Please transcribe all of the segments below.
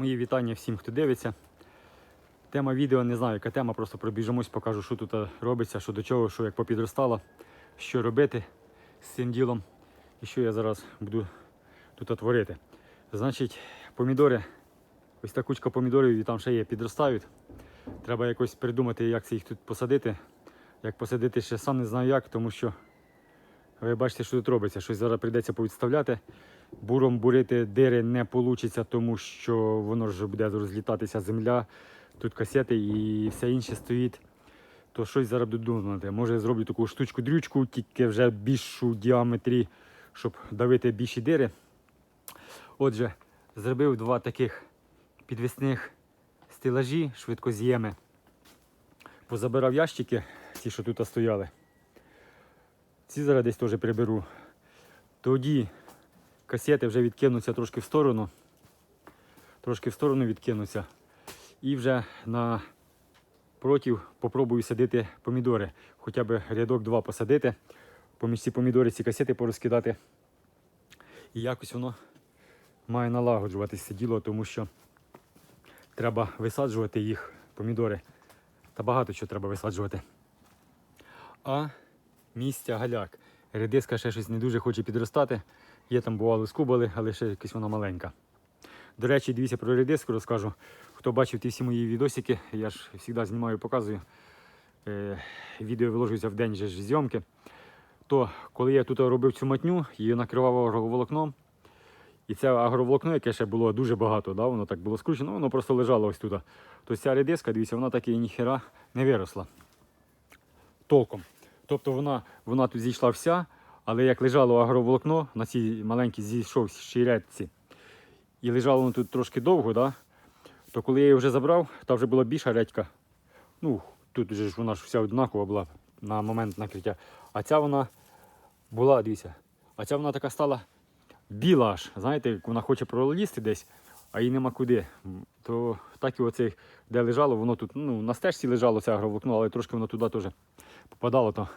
Мої вітання всім, хто дивиться. Тема відео не знаю, яка тема, просто пробіжимось, покажу, що тут робиться, що до чого, що як попідростало, що робити з цим ділом і що я зараз буду тут творити. Значить, помідори, ось та кучка помідорів і там ще є, підростають. Треба якось придумати, як це їх тут посадити. Як посадити, ще сам не знаю як, тому що ви бачите, що тут робиться. Щось зараз прийдеться повідставляти. Буром бурити дири не вийде, тому що воно ж буде розлітатися земля, тут касети і все інше стоїть. То щось зараз буду думати. Може зроблю таку штучку-дрючку, тільки вже більшу діаметрі, щоб давити більші дири. Отже, зробив два таких підвісних стелажі, швидкоз'єми. Позабирав ящики, ті, що тут стояли. Ці зараз десь теж приберу. Тоді касети вже відкинуться трошки в сторону. Трошки в сторону відкинуться. І вже на против попробую садити помідори. Хоча б рядок два посадити. Поміж ці помідори ці касети порозкидати. І якось воно має налагоджуватися діло, тому що треба висаджувати їх, помідори. Та багато чого треба висаджувати. А місця галяк. Редиска ще щось не дуже хоче підростати. Є там бувало скубали, але ще якась вона маленька. До речі, дивіться про редиску, розкажу. Хто бачив ті всі мої відосики, я ж завжди знімаю, показую. Е, відео виложується в день же ж зйомки. То коли я тут робив цю матню, її накривав агроволокном. І це агроволокно, яке ще було дуже багато, да, воно так було скручено, воно просто лежало ось тут. То ця редиска, дивіться, вона так і ніхера не виросла. Толком. Тобто вона, вона тут зійшла вся, але як лежало агроволокно на цій маленькій зійшов щирятці, і лежало воно тут трошки довго, да, то коли я її вже забрав, та вже була більша редька. Ну, тут вже ж вона ж вся однакова була на момент накриття. А ця вона була, дивіться, а ця вона така стала біла аж. Знаєте, вона хоче пролізти десь, а їй нема куди. То так і оце, де лежало, воно тут, ну, на стежці лежало це агроволокно, але трошки воно туди теж попадало, то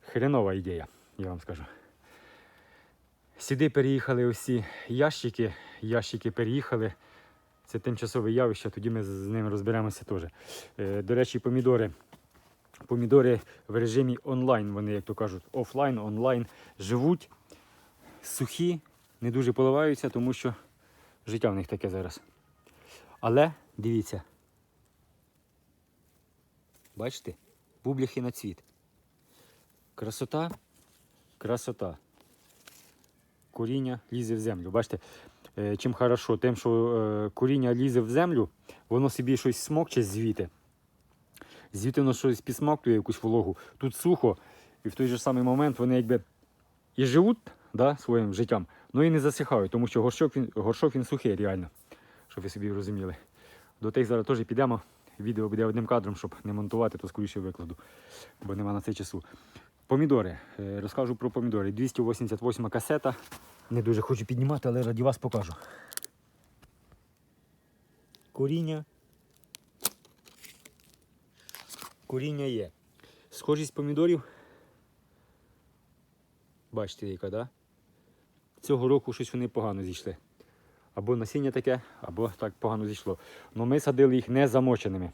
хренова ідея, я вам скажу. Сюди переїхали усі ящики, ящики переїхали. Це тимчасове явище, тоді ми з ними розберемося теж. Е, До речі, помідори. Помідори в режимі онлайн, вони, як то кажуть, офлайн, онлайн живуть, сухі, не дуже поливаються, тому що життя в них таке зараз. Але дивіться. Бачите? Бубліхи на цвіт. Красота, красота. Коріння лізе в землю. Бачите, е, чим хорошо, тим, що е, коріння лізе в землю, воно собі щось смокче звідти. Звідти воно щось підсмоктує, якусь вологу. Тут сухо, і в той же самий момент вони якби і живуть да, своїм життям, але і не засихають, тому що горшок він, горшок він сухий реально, щоб ви собі розуміли. До тих зараз теж підемо. Відео буде одним кадром, щоб не монтувати, то скоріше викладу, бо нема на це часу. Помідори. Е, Розкажу про помідори. 288 касета. Не дуже хочу піднімати, але раді вас покажу. Коріння. Коріння є. Схожість помідорів. Бачите, яка, да? Цього року щось вони погано зійшли. Або насіння таке, або так погано зійшло. Але ми садили їх не замоченими,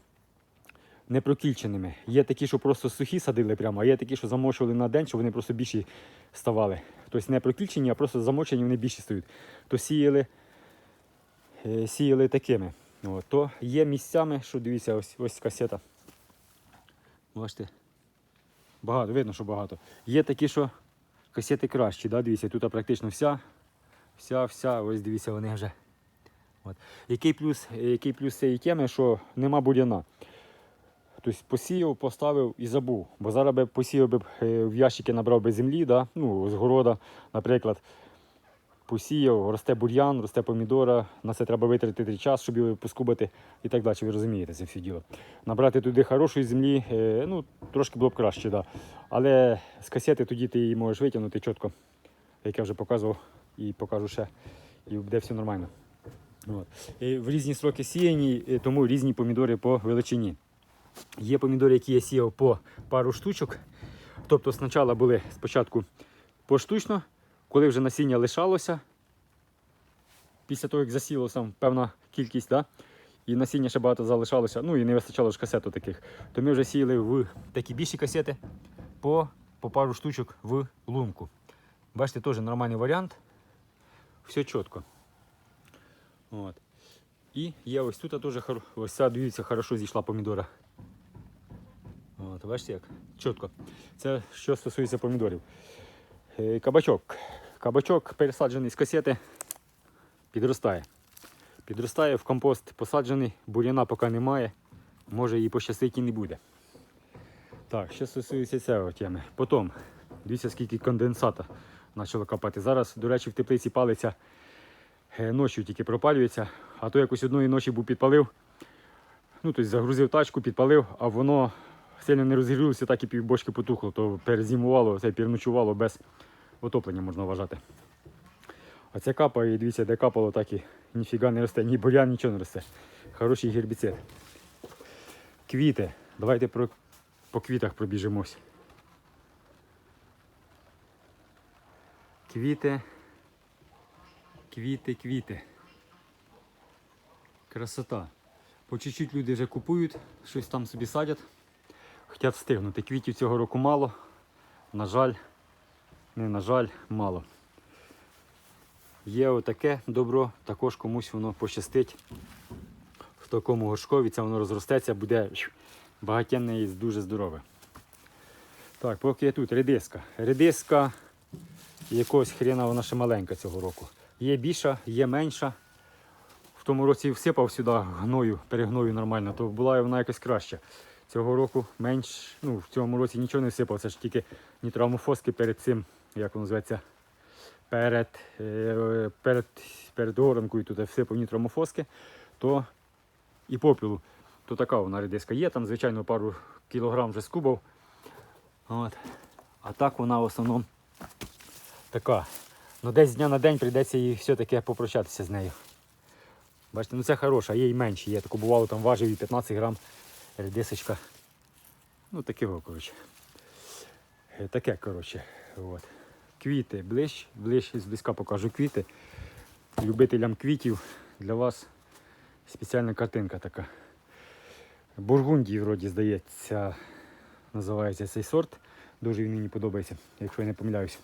не прокільченими. Є такі, що просто сухі садили прямо, а є такі, що замочували на день, щоб вони просто більші ставали. Тобто не прокільчені, а просто замочені, вони більші стають. То сіяли, е, сіяли такими. От, то є місцями, що дивіться, ось, ось касета. Бачите? Багато, видно, що багато. Є такі, що касети кращі, да? дивіться, тут практично вся, вся, вся, ось дивіться, вони вже. От. Який плюс, який плюс цієї теми, що нема бур'яна. Тобто посіяв, поставив і забув. Бо зараз би посіяв би е, в ящики набрав би землі, да? ну, з города, наприклад. Посіяв, росте бур'ян, росте помідора, на це треба витратити час, щоб його поскубати і так далі. Ви розумієте це все діло. Набрати туди хорошої землі, е, ну, трошки було б краще, да. але з касети тоді ти її можеш витягнути чітко, як я вже показував і покажу ще, і буде все нормально. От. І в різні сроки сіяні, е, тому різні помідори по величині. Є помідори, які я сіяв по пару штучок. Тобто спочатку були спочатку поштучно, коли вже насіння лишалося, після того, як засілося певна кількість, да? і насіння ще багато залишалося, ну і не вистачало ж касету таких, то ми вже сіяли в такі більші касети по, по пару штучок в лунку. Бачите, теж нормальний варіант. Все чітко. От. І є ось тут теж ось ця, дивіться, хорошо зійшла помідора. От, бачите як? Чітко. Це що стосується помідорів. Е, Кабачок. Кабачок пересаджений з касети, підростає. Підростає в компост посаджений, бур'яна поки немає. Може і пощастить і не буде. Так, що стосується цієї теми. Потім, дивіться, скільки конденсата почало капати. Зараз, до речі, в теплиці палиться е, ночі тільки пропалюється, а то якось одної ночі був підпалив. Ну, тобто загрузив тачку, підпалив, а воно сильно не розгрілося, так і півбочки потухло, то перезимувало, це переночувало без отоплення, можна вважати. А це капає, і дивіться, де капало, так і ніфіга не росте, ні бурян, нічого не росте. Хороший гербіцид. Квіти. Давайте про, по квітах пробіжимось. Квіти. Квіти, квіти. Красота. По чуть-чуть люди вже купують, щось там собі садять. Хотять встигнути. Квітів цього року мало. На жаль, не на жаль, мало. Є отаке добро, також комусь воно пощастить. В такому горшкові це воно розростеться, буде багатенне і дуже здорове. Так, поки я тут редиска. Редиска якогось хрена вона ще маленька цього року. Є більша, є менша. В тому році всипав сюди гною, перегною нормально, то була вона якось краща. Цього року менш, ну в цьому році нічого не всипав, це ж тільки нітрамофоски перед цим, як воно перед, е, перед, перед горанкою тут всипав нітрамофоски, то і попілу. То така вона редиска є, там, звичайно, пару кілограм вже скубав. От. А так вона в основному така. Ну десь з дня на день прийдеться їй все-таки попрощатися з нею. Бачите, ну це хороша, є і менші. Є таку бувало, там важив і 15 грам редисочка. Ну таке, коротше. Е, Таке, коротше. От. Квіти ближче, ближче зблизька покажу квіти. Любителям квітів для вас спеціальна картинка така. Бургундії, вроді, здається, називається цей сорт. Дуже він мені подобається, якщо я не помиляюся.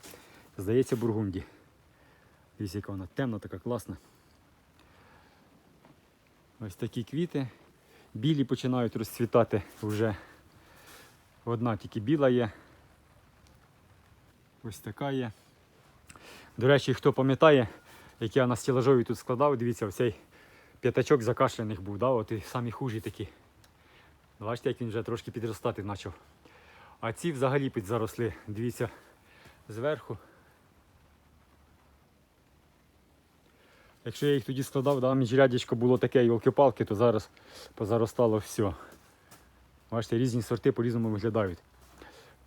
Здається, бургунді. Дивіться, яка вона темна, така класна. Ось такі квіти. Білі починають розцвітати вже. Одна тільки біла є. Ось така є. До речі, хто пам'ятає, як я на стілажові тут складав, дивіться, оцей п'ятачок закашляних був, да? от і самі хужі такі. Бачите, як він вже трошки підростати почав. А ці взагалі підзаросли. Дивіться зверху. Якщо я їх тоді складав, да, міжрядячко було таке йолки-палки, то зараз позаростало все. Бачите, різні сорти по-різному виглядають.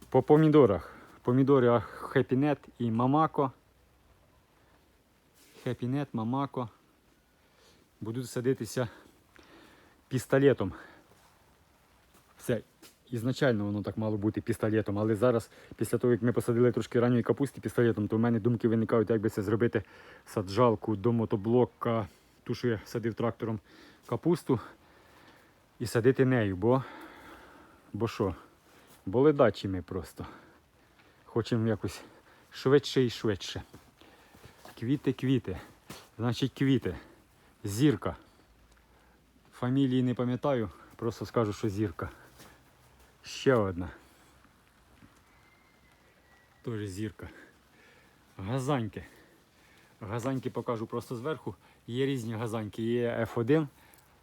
По помідорах. Помідори Хепінет і Мамако. Хепінет, Мамако. Будуть садитися пістолетом. Все. Ізначально воно так мало бути пістолетом, але зараз, після того, як ми посадили трошки ранньої капусти пістолетом, то в мене думки виникають, як би це зробити саджалку до мотоблока, ту, що я садив трактором капусту, і садити нею, бо бо що? Бо ледачі ми просто. Хочемо якось швидше і швидше. Квіти, квіти. Значить, квіти. Зірка. Фамілії не пам'ятаю, просто скажу, що зірка. Ще одна. Теж зірка. Газаньки. Газаньки покажу просто зверху. Є різні газаньки. Є F1.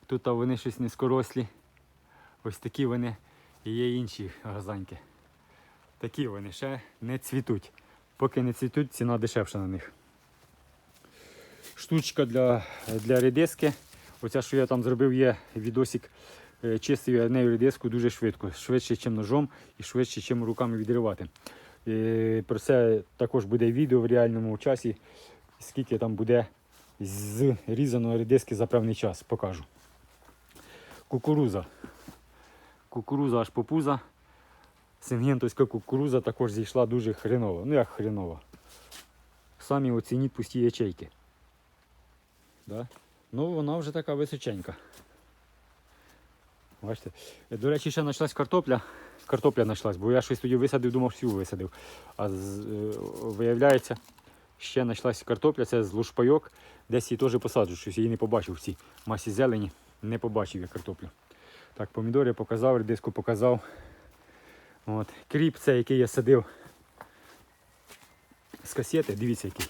Тут вони щось низькорослі. Ось такі вони. І є інші газаньки. Такі вони ще не цвітуть. Поки не цвітуть, ціна дешевша на них. Штучка для, для редиски. Оця, що я там зробив, є відосик. Е, Чистив я нею редиску дуже швидко, швидше, ніж ножом і швидше, ніж руками відривати. Е, Про це також буде відео в реальному часі, скільки там буде з різаної редиски за певний час, покажу. Кукуруза. Кукуруза аж по пуза. Сингентовська кукуруза також зійшла дуже хреново. Ну як хреново. Самі оцініть пусті ячейки. Да? Ну, вона вже така височенька. Бачите? До речі, ще знайшлась картопля. Картопля знайшлась, бо я щось тоді висадив, думав, всю висадив. А з, е, виявляється, ще знайшлась картопля, це з лушпайок. Десь її теж посаджу, щось її не побачив в цій масі зелені. Не побачив я картоплю. Так, помідори показав, редиску показав. От. Кріп це, який я садив з касети, дивіться який.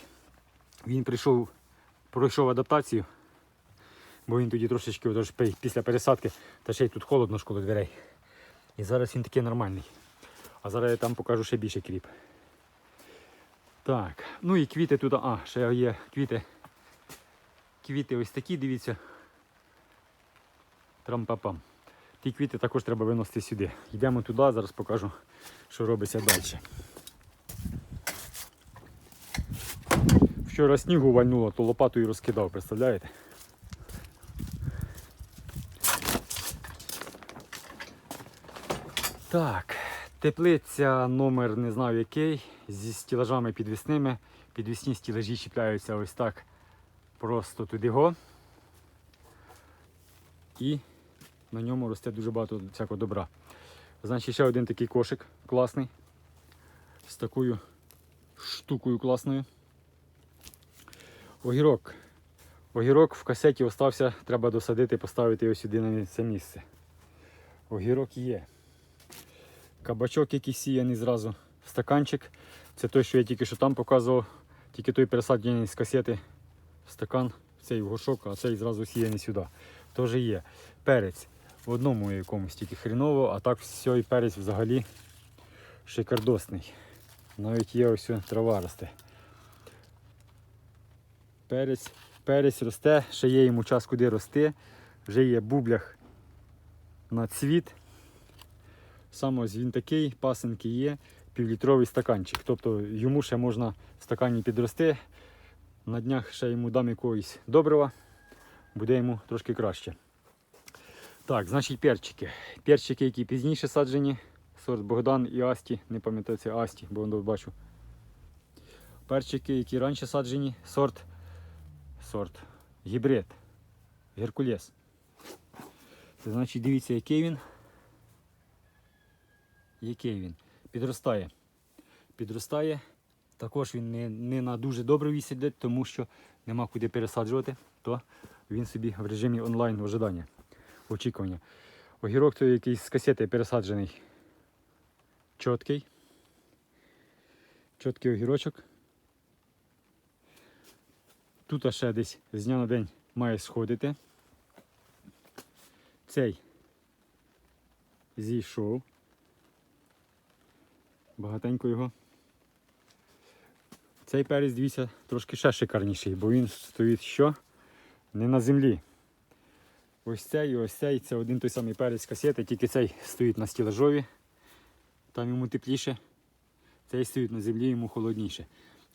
Він прийшов, пройшов адаптацію, бо він тоді трошечки після пересадки, та ще й тут холодно ж дверей. І зараз він такий нормальний. А зараз я там покажу ще більше кріп. Так, ну і квіти тут, а, ще є квіти. Квіти ось такі, дивіться. Трам-папам. Ті квіти також треба виносити сюди. Йдемо туди, зараз покажу, що робиться далі. Вчора снігу вальнуло, то лопатою розкидав, представляєте? Так, теплиця номер не знаю який, зі стілажами підвісними. Підвісні стілажі чіпляються ось так просто туди го. І на ньому росте дуже багато всякого добра. Значить, ще один такий кошик класний. З такою штукою класною. Огірок. Огірок в касеті остався, треба досадити, поставити його сюди на це місце. Огірок є. Кабачок, який сіяний зразу в стаканчик. Це той, що я тільки що там показував, тільки той пересаджений з касети в стакан, цей в горшок, а цей зразу сіяний сюди. Теж є. Перець в одному якомусь тільки хріново, а так все і перець взагалі шикардосний. Навіть є ось трава росте. Перець, перець росте, ще є йому час куди рости. Вже є бублях на цвіт. Саме ось він такий, пасенки є, півлітровий стаканчик. Тобто йому ще можна в стакані підрости. На днях ще йому дам якогось добрива, буде йому трошки краще. Так, значить перчики. Перчики, які пізніше саджені, сорт Богдан і Асті, не пам'ятаю це Асті, бо воно бачу. Перчики, які раніше саджені, сорт, сорт, гібрид, Геркулес. Це значить, дивіться, який він. Який він? Підростає. Підростає. Також він не, не на дуже добре висідить, тому що нема куди пересаджувати, то він собі в режимі онлайн ожидання, очікування. Огірок той якийсь з касети пересаджений. Чіткий. Чіткий огірочок. Тут ще десь з дня на день має сходити. Цей зійшов. Багатенько його. Цей перець, дивіться, трошки ще шикарніший, бо він стоїть що? Не на землі. Ось цей і ось цей це один той самий перець касети, тільки цей стоїть на стілажові, там йому тепліше, цей стоїть на землі, йому холодніше.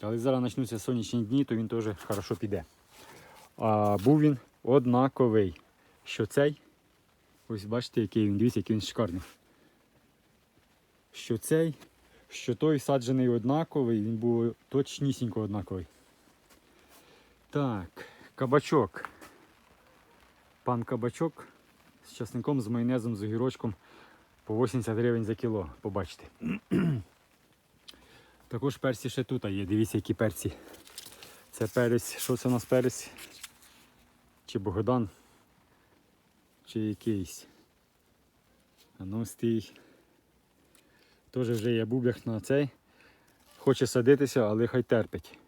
Але зараз почнуться сонячні дні, то він теж хорошо піде. А був він однаковий. Що цей? Ось бачите, який він, дивіться, який він шикарний. Що цей, що той саджений однаковий, він був точнісінько однаковий. Так, кабачок. Пан кабачок з часником, з майонезом, з огірочком по 80 гривень за кіло, побачите. Також перці ще тут є, дивіться, які перці. Це перець, що це у нас перець? Чи Богдан, чи якийсь. А ну стій. Теж вже є бублях на цей. Хоче садитися, але хай терпить.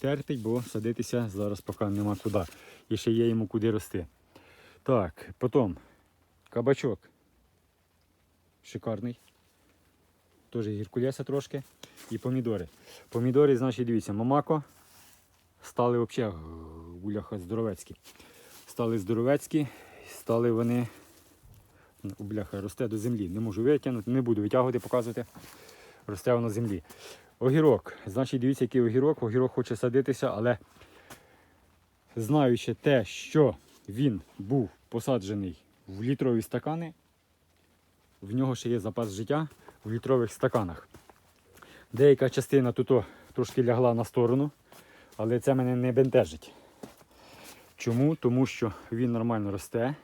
Терпить, бо садитися зараз поки нема куди. І ще є йому куди рости. Так, потім кабачок. Шикарний. Теж гіркулеса трошки. І помідори. Помідори, значить, дивіться, мамако. Стали взагалі гуляха здоровецькі. Стали здоровецькі, стали вони. Бляха, росте до землі. Не можу витягнути, не буду витягувати, показувати. Росте воно землі. Огірок. Значить, дивіться, який огірок. Огірок хоче садитися, але знаючи те, що він був посаджений в літрові стакани, в нього ще є запас життя в літрових стаканах. Деяка частина тут трошки лягла на сторону, але це мене не бентежить. Чому? Тому що він нормально росте.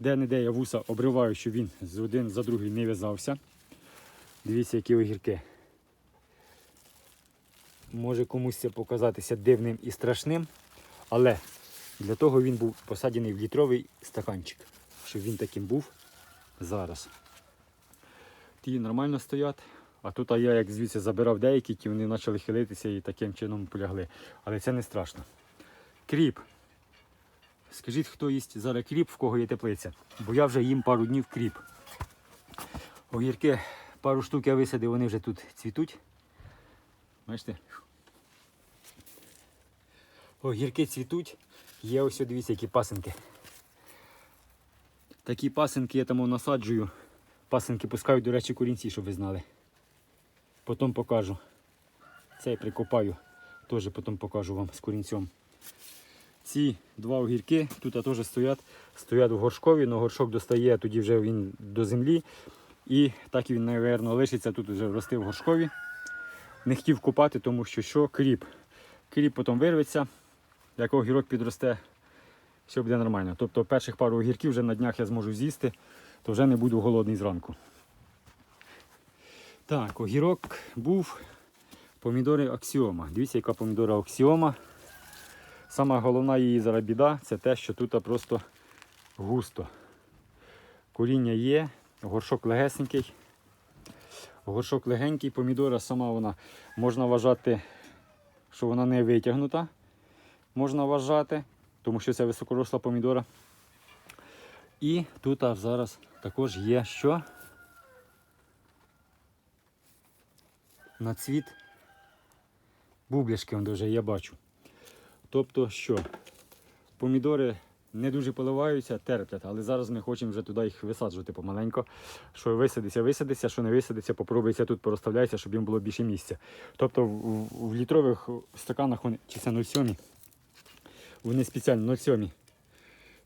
Де-не-де я вуса обриваю, щоб він з один за другий не в'язався. Дивіться, які огірки. Може комусь це показатися дивним і страшним, але для того він був посаджений в літровий стаканчик, щоб він таким був зараз. Ті нормально стоять, а тут а я як звідси забирав деякі, ті вони почали хилитися і таким чином полягли. Але це не страшно. Кріп. Скажіть, хто їсть зараз кріп, в кого є теплиця. Бо я вже їм пару днів кріп. Огірки, пару штук я висадив, вони вже тут цвітуть. Бачите? Огірки цвітуть. Є ось, дивіться, які пасинки. Такі пасинки я там насаджую. Пасинки пускають, до речі, корінці, щоб ви знали. Потім покажу. Цей прикопаю. Теж потім покажу вам з корінцем. Ці два огірки тут теж стоять. Стоять в горшкові, але горшок достає, тоді вже він до землі. І так він, мабуть, лишиться тут вже рости в горшкові. Не хотів купати, тому що що кріп. Кріп потім вирветься, як огірок підросте, все буде нормально. Тобто перших пару огірків вже на днях я зможу з'їсти, то вже не буду голодний зранку. Так, огірок був. Помідори аксіома. Дивіться, яка помідора аксіома. Сама головна її зараз біда це те, що тут просто густо. Коріння є, горшок легесенький. Горшок легенький, помідора сама вона можна вважати, що вона не витягнута. Можна вважати, тому що це високоросла помідора. І тут зараз також є що? На цвіт бублішки он дуже я бачу. Тобто що? Помідори не дуже поливаються, терплять, але зараз ми хочемо вже туди їх висаджувати помаленько. Що висадиться, висадиться, що не висадиться, попробується тут порозставляється, щоб їм було більше місця. Тобто в, в, літрових стаканах вони, чи це 0,7, вони спеціально 0,7.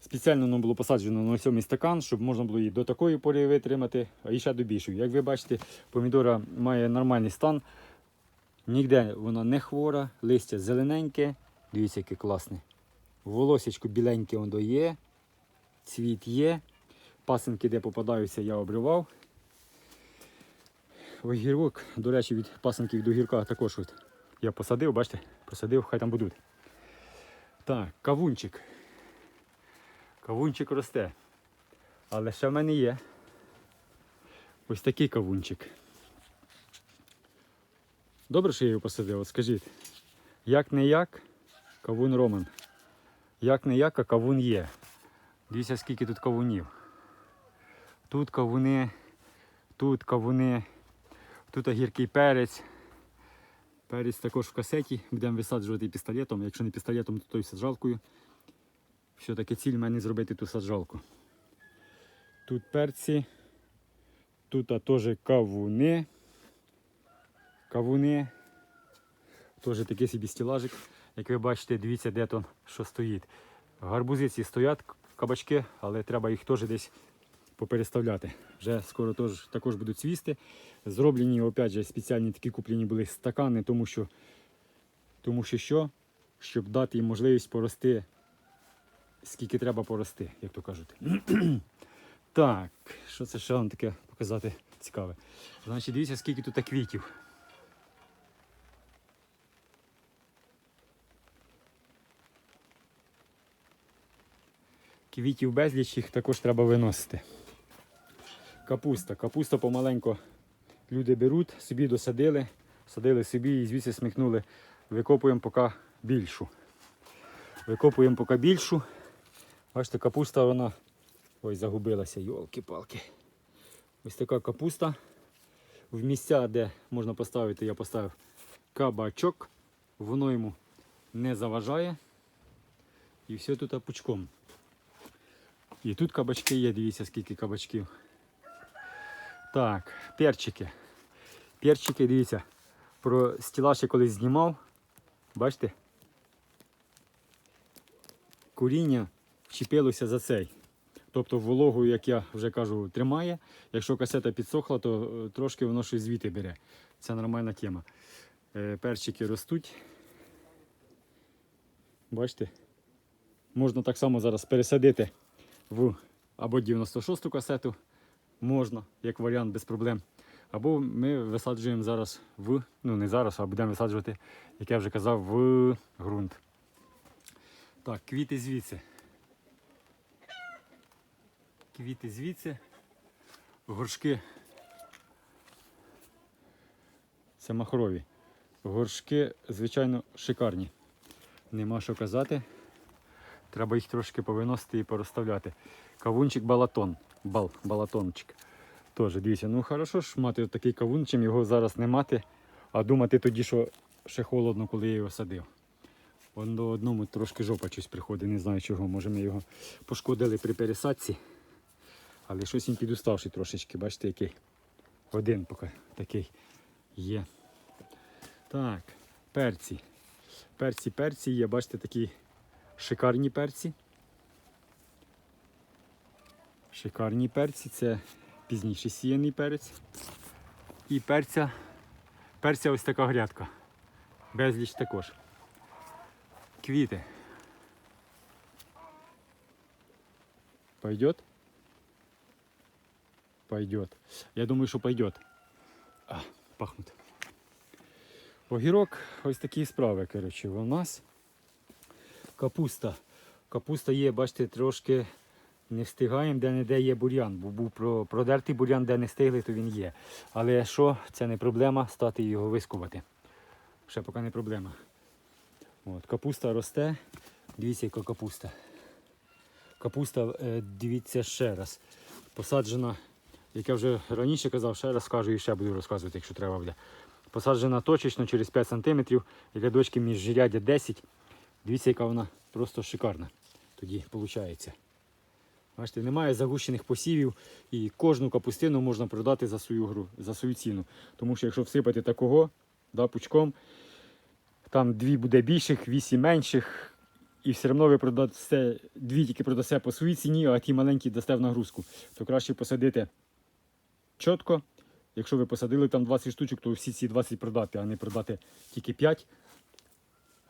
Спеціально воно було посаджено на 0,7 стакан, щоб можна було її до такої пори витримати, а і ще до більшої. Як ви бачите, помідора має нормальний стан. Ніде вона не хвора, листя зелененьке. Дивіться, яке класне. Волосечко біленьке воно є, цвіт є. Пасинки, де попадаються, я обривав. Огірок, до речі, від пасинків до гірка також от я посадив, бачите, посадив, хай там будуть. Так, кавунчик. Кавунчик росте. Але ще в мене є ось такий кавунчик. Добре, що я його посадив, от скажіть. Як не як, кавун Роман. Як не як, а кавун є. Дивіться, скільки тут кавунів. Тут кавуни, тут кавуни, тут гіркий перець. Перець також в касеті. Будемо висаджувати пістолетом. Якщо не пістолетом, то той саджалкою. Все-таки ціль в мене зробити ту саджалку. Тут перці, тут теж кавуни. Кавуни. Теж такий собі стілажик. Як ви бачите, дивіться, де там що стоїть. Гарбузи ці стоять, кабачки, але треба їх теж десь попереставляти. Вже скоро теж, також будуть цвісти. Зроблені, опять же, спеціальні такі куплені були стакани, тому що, тому що що? Щоб дати їм можливість порости, скільки треба порости, як то кажуть. так, що це ще вам таке показати цікаве? Значить, дивіться, скільки тут квітів. Квітів безліч, їх також треба виносити. Капуста. Капуста помаленько люди беруть, собі досадили, садили собі і звідси сміхнули. Викопуємо поки більшу. Викопуємо поки більшу. Бачите, капуста вона ой, загубилася, йолки-палки. Ось така капуста. В місця, де можна поставити, я поставив кабачок. Воно йому не заважає. І все тут пучком. І тут кабачки є, дивіться, скільки кабачків. Так, перчики. Перчики, дивіться, про стілаж я колись знімав. Бачите? Коріння вчепилося за цей. Тобто вологу, як я вже кажу, тримає. Якщо касета підсохла, то е, трошки воно щось звідти бере. Це нормальна тема. Е, Перчики ростуть. Бачите? Можна так само зараз пересадити в або 96-ту касету, можна, як варіант, без проблем. Або ми висаджуємо зараз в, ну не зараз, а будемо висаджувати, як я вже казав, в ґрунт. Так, квіти звідси. Квіти звідси. Горшки. Це махрові. Горшки, звичайно, шикарні. Нема що казати. Треба їх трошки повиносити і порозставляти. Кавунчик балатон. Бал, балатончик. Теж дивіться, ну хорошо ж мати такий кавун, чим його зараз не мати, а думати тоді, що ще холодно, коли я його садив. Вон до одному трошки жопа щось приходить, не знаю чого. Може ми його пошкодили при пересадці. Але щось він підуставший трошечки, бачите, який. Один поки такий є. Так, перці. Перці, перці є, бачите, такі шикарні перці. Шикарні перці, це пізніше сіяний перець. І перця, перця ось така грядка. Безліч також. Квіти. Пойдет? Пойдет. Я думаю, що пойдет. А, пахнуть. Огірок, ось такі справи, коротше, у нас. Капуста. Капуста є, бачите, трошки не встигаємо, де-не-де є бур'ян. Бо був продертий бур'ян, де не встигли, то він є. Але що, це не проблема, стати його вискувати. Ще поки не проблема. От, капуста росте. Дивіться, яка капуста. Капуста, е, дивіться ще раз. Посаджена, як я вже раніше казав, ще раз скажу і ще буду розказувати, якщо треба буде. Посаджена точечно через 5 см, рядочки між жирядя 10. Дивіться, яка вона просто шикарна. Тоді виходить. Бачите, немає загущених посівів і кожну капустину можна продати за свою гру, за свою ціну. Тому що якщо всипати такого да, пучком, там дві буде більших, вісім менших, і все одно ви продасте, дві тільки продасте по своїй ціні, а ті маленькі дасте в нагрузку. То краще посадити чітко. Якщо ви посадили там 20 штучок, то всі ці 20 продати, а не продати тільки 5,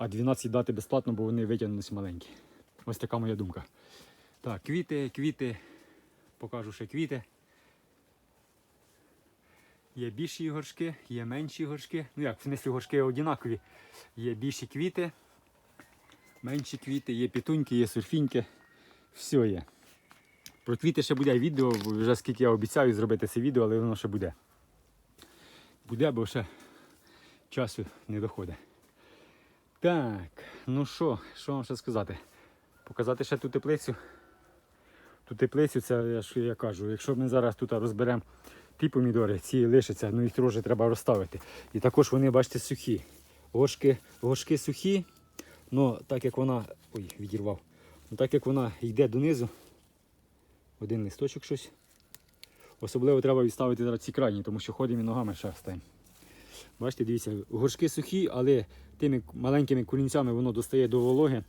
а 12 дати безплатно, бо вони витягнулись маленькі. Ось така моя думка. Так, квіти, квіти. Покажу ще квіти. Є більші горшки, є менші горшки. Ну як, в смислі горшки однакові. Є більші квіти, менші квіти, є пітуньки, є сурфіньки. Все є. Про квіти ще буде відео, вже скільки я обіцяю зробити це відео, але воно ще буде. Буде, бо ще часу не доходить. Так, ну що, що вам ще сказати? Показати ще ту теплицю. Ту теплицю, це ж я кажу, якщо ми зараз тут розберемо ті помідори, ці лишаться, ну їх теж треба розставити. І також вони, бачите, сухі. Горшки, горшки сухі, але так як вона. Ой, відірвав. Ну, так як вона йде донизу, один листочок щось. Особливо треба відставити зараз ці крайні, тому що ходимо і ногами ще встаємо. Бачите, дивіться, горшки сухі, але тими маленькими корінцями воно достає до вологи,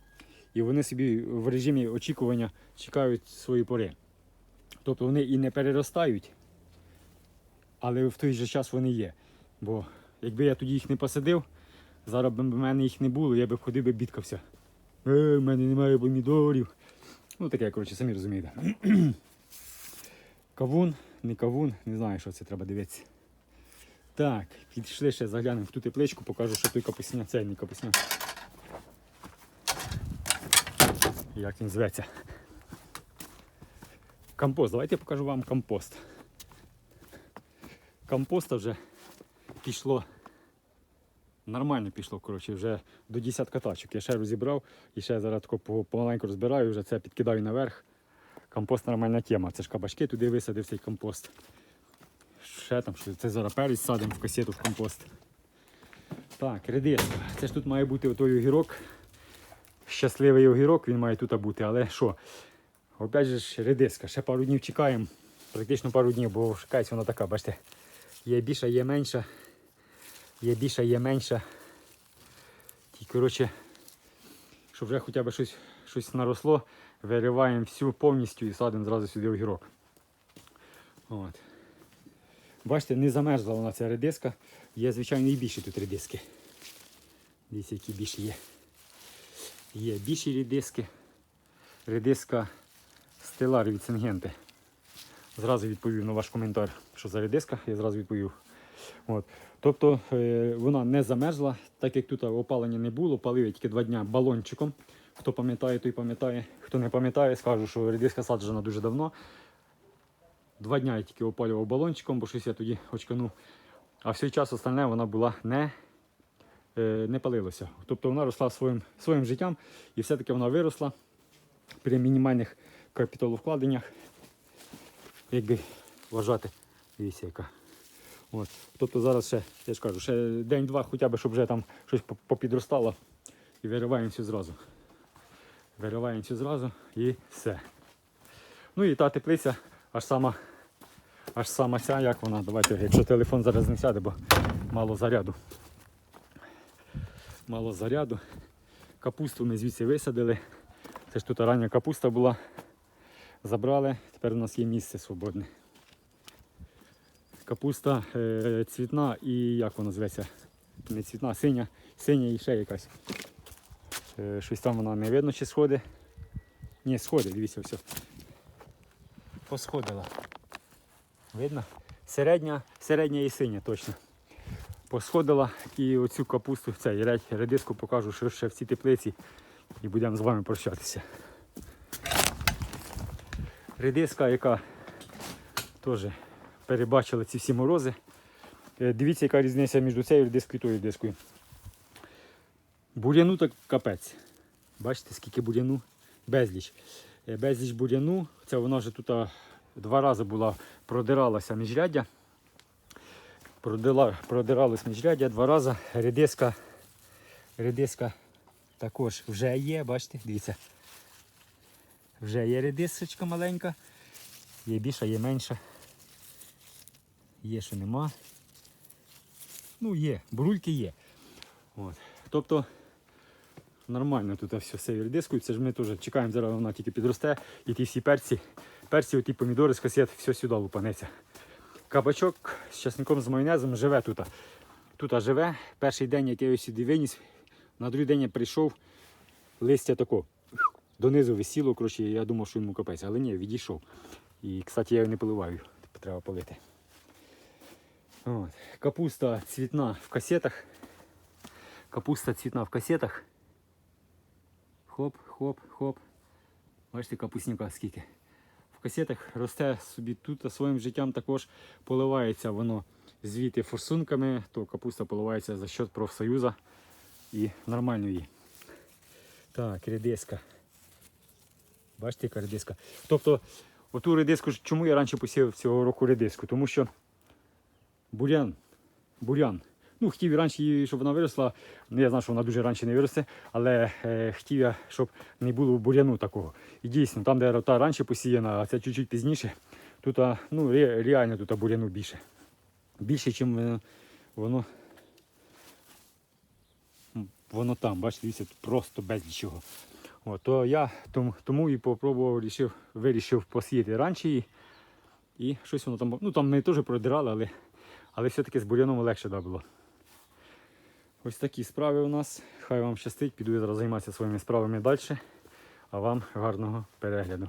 і вони собі в режимі очікування чекають свої пори. Тобто вони і не переростають, але в той же час вони є. Бо якби я тоді їх не посадив, зараз б в мене їх не було, я б ходив би бідкався. Е, в мене немає помідорів. Ну таке, коротше, самі розумієте. Кавун, не кавун, не знаю, що це треба дивитися. Так, підійшли ще заглянемо в ту тепличку, покажу, що той капусня, це не капусня. Як він зветься. Компост. Давайте я покажу вам компост. Компоста вже пішло. Нормально пішло, коротше, вже до десятка тачок. Я ще розібрав і ще зараз помаленьку розбираю, вже це підкидаю наверх. Компост нормальна тема. Це ж кабачки туди висадив цей компост. Ще там, що це зараз перець садимо в касету в компост. Так, редиска. Це ж тут має бути отой огірок. Щасливий огірок, він має тут бути, але що? Опять же ж редиска. Ще пару днів чекаємо. Практично пару днів, бо шукається вона така, бачите. Є більша, є менша. Є більша, є менша. І, коротше, щоб вже хоча б щось, щось наросло, вириваємо всю повністю і садимо зразу сюди огірок. От. Бачите, не замерзла вона ця редиска. Є, звичайно, і більші тут редиски. Дивіться, які більші є. Є більші редиски. редиска Стелар від Сингенти. Зразу відповів на ваш коментар, що за редиска, я зразу відповів. От. Тобто е, вона не замерзла, так як тут опалення не було, палив тільки два дні балончиком. Хто пам'ятає, той пам'ятає. Хто не пам'ятає, скажу, що редиска саджена дуже давно. Два дні я тільки опалював балончиком, бо щось я тоді очканув. А всій час остальне вона була не, е, не палилася. Тобто вона росла своїм, своїм життям і все-таки вона виросла при мінімальних капіталовкладеннях. Якби вважати, дивіться яка. От. Тобто зараз ще, я ж кажу, ще день-два, хоча б, щоб вже там щось попідростало і вириваємо всю зразу. Вириваємо всю зразу і все. Ну і та теплиця аж сама, аж сама ця, як вона. Давайте, якщо телефон зараз не сяде, бо мало заряду. Мало заряду. Капусту ми звідси висадили. Це ж тут рання капуста була. Забрали, тепер у нас є місце свободне. Капуста е, цвітна і як вона зветься? Не цвітна, синя, синя і ще якась. Е, щось там вона не видно, чи сходить. Ні, сходить, дивіться, все. Посходила. Видно? Середня, середня і синя точно. Посходила і оцю капусту, цей редиску покажу, ще в цій теплиці і будемо з вами прощатися. Редиска, яка теж перебачила ці всі морози. Е, Дивіться, яка різниця між цією редискою і тою редискою. Бур'яну так капець. Бачите, скільки бур'яну? Безліч. Е, Безліч бур'яну. Це вона вже тут два рази була, продиралася міжряддя. Продила, продиралась міжряддя два рази. Редиска, редиска також вже є, бачите, дивіться. Вже є редисочка маленька. Є більша, є менша. Є, що нема. Ну, є, брульки є. От. Тобто нормально тут все все редискою. Це ж ми теж чекаємо, зараз вона тільки підросте. І ті всі перці, перці, оті помідори з касет, все сюди лупанеться. Кабачок з часником з майонезом живе тут. Тут живе. Перший день, як я його сюди виніс, на другий день я прийшов, листя тако. Донизу висіло, коротше, я думав, що йому капець, але ні, відійшов. І, кстати, я його не поливаю. Треба полити. От. Капуста цвітна в касетах. Капуста цвітна в касетах. Хоп, хоп, хоп. Бачите, капустника скільки. Касетах росте собі тут а своїм життям також поливається воно звідти форсунками, то капуста поливається за счет профсоюзу і нормально її. Так, редиска. Бачите, яка редиска. Тобто, оту редиску, чому я раніше посів цього року редиску? Тому що бурян, бурян. Ну, хотів і раніше, щоб вона виросла. Ну, я знав, що вона дуже раніше не виросте, але е, хотів я, щоб не було буряну такого. І дійсно, там, де рота раніше посіяна, а це чуть-чуть пізніше, тут ну, ре- реально тут буряну більше. Більше, ніж воно. м, Воно там, бачите, дивіться, тут просто безліч чого. От, то я тому, тому і попробував, рішив, вирішив посіяти раніше її. І щось воно там. Ну там ми теж продирали, але, але все-таки з буряном легше да, було. Ось такі справи у нас. Хай вам щастить, піду я зараз займатися своїми справами далі. А вам гарного перегляду.